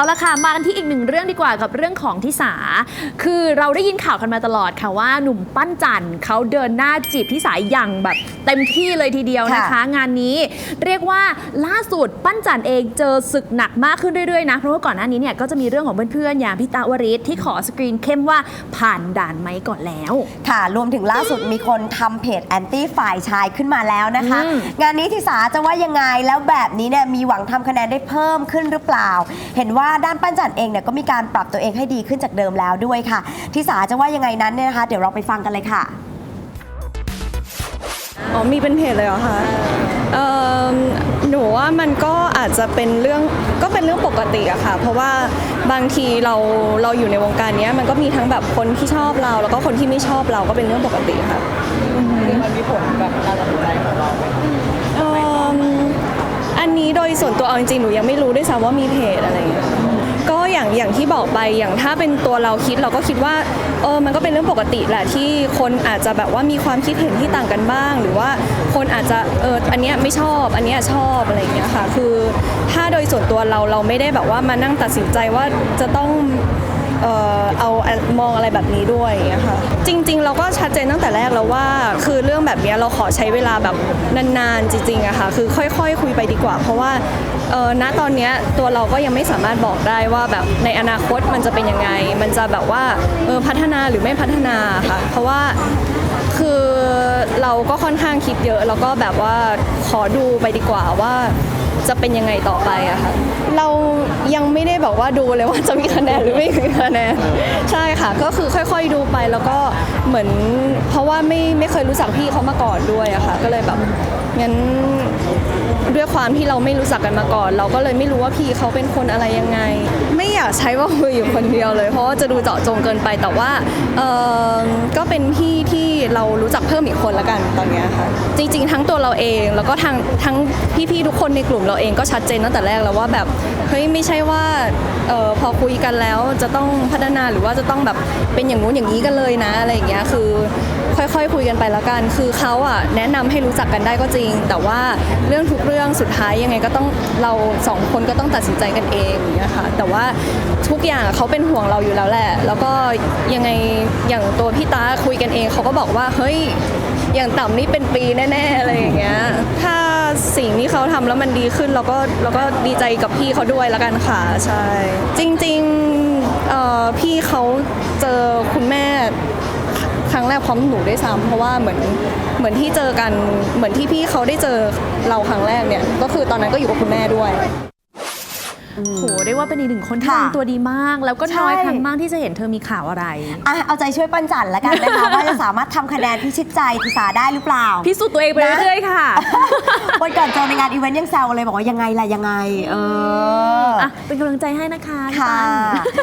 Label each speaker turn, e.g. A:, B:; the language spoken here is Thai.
A: เอาละค่ะ มากันที่อีกหนึ่งเรื่องดีกว่ากับเรื่องของทิสา คือเราได้ยินข่าวกันมาตลอดค่ะว่าหนุ่มปั้นจันทร์เขาเดินหน้าจีบทิสาอย่างแบบเต็มที่เลยทีเดียวนะคะ
B: ค่ะ
A: งานนี้เรียกว่าล่าสุดปั้นจันเองเจอศึกหนักมากขึ้นเรื่อยๆนะ เพราะว่าก่อนหน้านี้เนี่ยก็จะมีเรื่องของเพื่อนๆอย่างพี่ตาวริศที่ขอสกรีนเข้มว่าผ่านด่านไหมก่อนแล้ว
B: ค่ะรวมถึงล่าสุดมีคนทำเพจแอนตี้ฝ่ายชายขึ้นมาแล้วนะคะ
A: อืม
B: งานนี้ทิสาจะว่ายังไงแล้วแบบนี้เนี่ยมีหวังทำคะแนนได้เพิ่มขึ้นหรือเปล่า เห็นว่าด้านปั้นจันเองเนี่ยก็มีการปรับตัวเองให้ดีขึ้นจากเดิมแล้วด้วยค่ะทิสาจะว่ายังไงนั้นเนี่ยนะคะ เดี๋ยวเราไปฟังกันเลยค่ะ
C: อ๋อมีเป็นเพจเลยเหรอคะเอ่อหนูว่ามันก็อาจจะเป็นเรื่องก็เป็นเรื่องปกติอะค่ะ เพราะว่าบางทีเราเราอยู่ในวงการเนี้ยมันก็มีทั้งแบบคนที่ชอบเรา แล้วก็คนที่ไม่ชอบเราก็เป็นเรื่องปกติค่ะ มันมีผลกับการตัดสินใจของเราอันนี้โดย ส่วนตัวเอาจริงๆหนูยังไม่รู้ด้วยซ้ำว่ามีเพจอะไรอย่างเงี้ยก็อย่างอย่างที่บอกไปอย่างถ้าเป็นตัวเราคิดเราก็คิดว่าเออมันก็เป็นเรื่องปกติแหละที่คนอาจจะแบบว่ามีความคิดเห็นที่ต่างกันบ้าง หรือว่าคนอาจจะเอออันเนี้ยไม่ชอบอันเนี้ยชอบอะไรอย่างเงี้ยค่ะ คือถ้าโดยส่วนตัวเราเราไม่ได้แบบว่ามานั่งตัดสินใจว่าจะต้องเอ่อเอามองอะไรแบบนี้ด้วยอย่างเงี้ยค่ะ จริง ๆ เราก็ชัดเจนตั้งแต่แรกแล้วว่า คือเรื่องแบบนี้เราขอใช้เวลาแบบนานๆจริงๆอะค่ะคือค่อยๆคุยไปดีกว่า เพราะว่าเออณตอนนี้ตัวเราก็ยังไม่สามารถบอกได้ว่าแบบในอนาคตมันจะเป็นยังไง มันจะแบบว่าเออพัฒนาหรือไม่พัฒนาค่ะ เพราะว่าคือเราก็ค่อนข้างคิดเยอะ แล้วก็แบบว่าขอดูไปดีกว่าว่า จะเป็นยังไงต่อไปอะค่ะเรายังไม่ได้บอกว่าดูเลยว่าจะมีคะแนนหรือไม่มีคะแนนใช่ค่ะ ก็คือค่อย ๆดูไปแล้วก็เหมือน เพราะว่าไม่ไม่เคยรู้จักพี่เขามาก่อนด้วยอะค่ะ ก็เลยแบบงั้นด้วยความที่เราไม่รู้จักกันมาก่อน เราก็เลยไม่รู้ว่าพี่เขาเป็นคนอะไรยังไง ไม่อยากใช้ว่าคุยอยู่คนเดียวเลย เพราะว่าจะดูเจาะจงเกินไปแต่ว่าเออก็เป็นพี่ที่เรารู้จักเพิ่มอีกคนละกันตอนเนี้ยค่ะจริง ๆ ทั้งตัวเราเองแล้วก็ทั้งทั้งพี่ๆทุกคนในกลุ่มเราเองก็ชัดเจนตั้งแต่แรกแล้วว่าแบบเฮ้ยไม่ใช่ว่าเออพอคุยกันแล้วจะต้องพัฒนาหรือว่าจะต้องแบบเป็นอย่างงู้นอย่างนี้กันเลยนะอะไรอย่างเงี้ยคือค่ อยๆ คุยกันไปแล้วกัน คือเขาอะแนะนำให้รู้จักกันได้ก็จริง แต่ว่าเรื่องทุกเรื่องสุดท้ายยังไงก็ต้องเราสองคนก็ต้องตัดสินใจกันเองอย่างเงี้ยค่ะแต่ว่าทุกอย่างเขาเป็นห่วงเราอยู่แล้วแหละ แล้วก็ยังไงอย่างตัวพี่ตาคุยกันเองเขาก็บอกว่าเฮ้ยอย่างต่ำนี่เป็นปีแน่ๆอะไรอย่างเงี้ย ถ้าสิ่งที่เขาทำแล้วมันดีขึ้นเราก็เราก็ดีใจกับพี่เขาด้วยแล้วกันค่ะ ใช่ จริง ๆเอ่อพี่เขาเจอคุณแม่ ครั้ง แรกพร้อมหนูด้วยซ้ำเพราะว่าเหมือนเหมือนที่เจอกันเหมือนที่พี่เขาได้เจอเราครั้งแรกเนี่ยก็คือตอนนั้นก็อยู่กับคุณแม่ด้วย
A: โหได้ว่าเป็นอีกหนึ่งคนที่
B: ค่ะ
A: ทำตัวดีมาก แล้วก็
B: ใช่
A: น้อยครั้งมากที่จะเห็นเธอมีข่าวอะไร
B: อะเอาใจช่วยปั้นจันแล้วกันนะคะ ว่าจะสามารถทำคะแนนพิชิตใจทิสาได้หรือเปล่า
A: พิสูจน์ตัวเองไป
B: นะ
A: เรื่อยๆค่ะ
B: วันก่อนเจอในงานอีเวนต์ยังแซวเลยบอกว่ายังไงล่ะยังไง เออ
A: อะเป็นกำลังใจให้นะคะพี่
B: ค่ะ
A: ปั้น